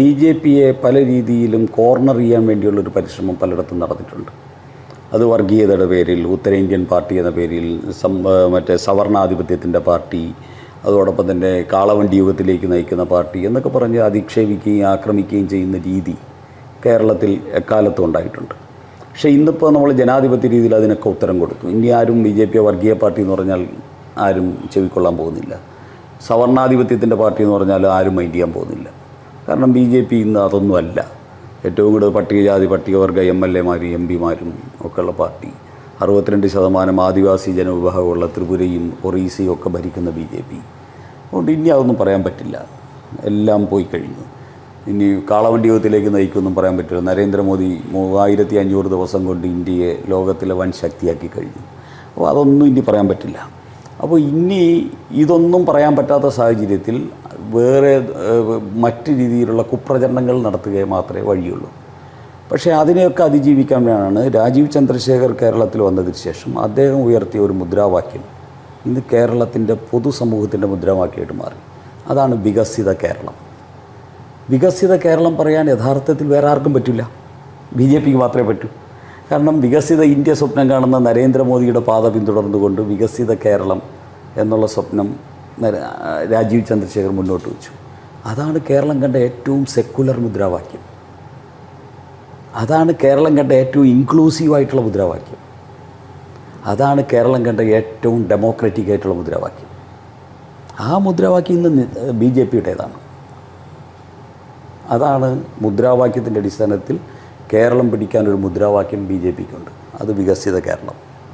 B J പിയെ പല രീതിയിലും കോർണർ ചെയ്യാൻ വേണ്ടിയുള്ളൊരു പരിശ്രമം പലയിടത്തും നടന്നിട്ടുണ്ട്. അത് വർഗീയതയുടെ പേരിൽ ഉത്തരേന്ത്യൻ പാർട്ടി എന്ന പേരിൽ സം മറ്റേ സവർണാധിപത്യത്തിന്റെ പാർട്ടി അതോടൊപ്പം തന്നെ കാളവണ്ടി യുഗത്തിലേക്ക് നയിക്കുന്ന പാർട്ടി എന്നൊക്കെ പറഞ്ഞ് അധിക്ഷേപിക്കുകയും ആക്രമിക്കുകയും ചെയ്യുന്ന രീതി കേരളത്തിൽ എക്കാലത്തും ഉണ്ടായിട്ടുണ്ട്. പക്ഷേ ഇന്നിപ്പോൾ നമ്മൾ ജനാധിപത്യ രീതിയിൽ അതിനൊക്കെ ഉത്തരം കൊടുക്കും. ഇനി ആരും ബി ജെ പി വർഗീയ പാർട്ടി എന്ന് പറഞ്ഞാൽ ആരും ചെവിക്കൊള്ളാൻ പോകുന്നില്ല. സവർണാധിപത്യത്തിന്റെ പാർട്ടി എന്ന് പറഞ്ഞാൽ ആരും മൈൻഡ് ചെയ്യാൻ പോകുന്നില്ല. കാരണം ബി ജെ പി ഇന്ന് അതൊന്നുമല്ല ഏറ്റവും കൂടുതൽ പട്ടികജാതി പട്ടികവർഗ എം എൽ എമാരും എം പിമാരും ഒക്കെയുള്ള പാർട്ടി. അറുപത്തിരണ്ട് ശതമാനം ആദിവാസി ജനവിഭാഗമുള്ള ത്രിപുരയും ഒറീസയും ഒക്കെ ഭരിക്കുന്ന ബി ജെ പി. അതുകൊണ്ട് ഇനി അതൊന്നും പറയാൻ പറ്റില്ല. എല്ലാം പോയി കഴിഞ്ഞു. ഇനി കാളവണ്ടി യുഗത്തിലേക്ക് നയിക്കുമെന്നും പറയാൻ പറ്റില്ല. നരേന്ദ്രമോദി മൂവായിരത്തി അഞ്ഞൂറ് ദിവസം കൊണ്ട് ഇന്ത്യയെ ലോകത്തിലെ വൻ ശക്തിയാക്കി കഴിഞ്ഞു. അപ്പോൾ അതൊന്നും ഇനി പറയാൻ പറ്റില്ല. അപ്പോൾ ഇനി ഇതൊന്നും പറയാൻ പറ്റാത്ത സാഹചര്യത്തിൽ വേറെ മറ്റ് രീതിയിലുള്ള കുപ്രചരണങ്ങൾ നടത്തുക മാത്രമേ വഴിയുള്ളൂ. പക്ഷേ അതിനെയൊക്കെ അതിജീവിക്കാൻ വേണ്ടിയാണ് രാജീവ് ചന്ദ്രശേഖർ കേരളത്തിൽ വന്നതിന് ശേഷം അദ്ദേഹം ഉയർത്തിയ ഒരു മുദ്രാവാക്യം. ഇന്ന് കേരളത്തിന്റെ പൊതുസമൂഹത്തിന്റെ മുദ്രാവാക്യമായിട്ട് മാറി. അതാണ് വികസിത കേരളം. വികസിത കേരളം പറയാൻ യഥാർത്ഥത്തിൽ വേറെ ആർക്കും പറ്റില്ല. ബി ജെ പിക്ക് മാത്രമേ പറ്റൂ. കാരണം വികസിത ഇന്ത്യ സ്വപ്നം കാണുന്ന നരേന്ദ്രമോദിയുടെ പാത പിന്തുടർന്നുകൊണ്ട് വികസിത കേരളം എന്നുള്ള സ്വപ്നം രാജീവ് ചന്ദ്രശേഖർ മുന്നോട്ട് വെച്ചു. അതാണ് കേരളം കണ്ട ഏറ്റവും സെക്കുലർ മുദ്രാവാക്യം. അതാണ് കേരളം കണ്ട ഏറ്റവും ഇൻക്ലൂസീവായിട്ടുള്ള മുദ്രാവാക്യം. അതാണ് കേരളം കണ്ട ഏറ്റവും ഡെമോക്രാറ്റിക് ആയിട്ടുള്ള മുദ്രാവാക്യം. ആ മുദ്രാവാക്യം ഇന്ന് ബി ജെ പിയുടേതാണ്. അതാണ് മുദ്രാവാക്യത്തിന്റെ അടിസ്ഥാനത്തിൽ കേരളം പിടിക്കാനൊരു മുദ്രാവാക്യം ബി ജെ പിക്കുണ്ട്. അത് വികസിത കേരളം.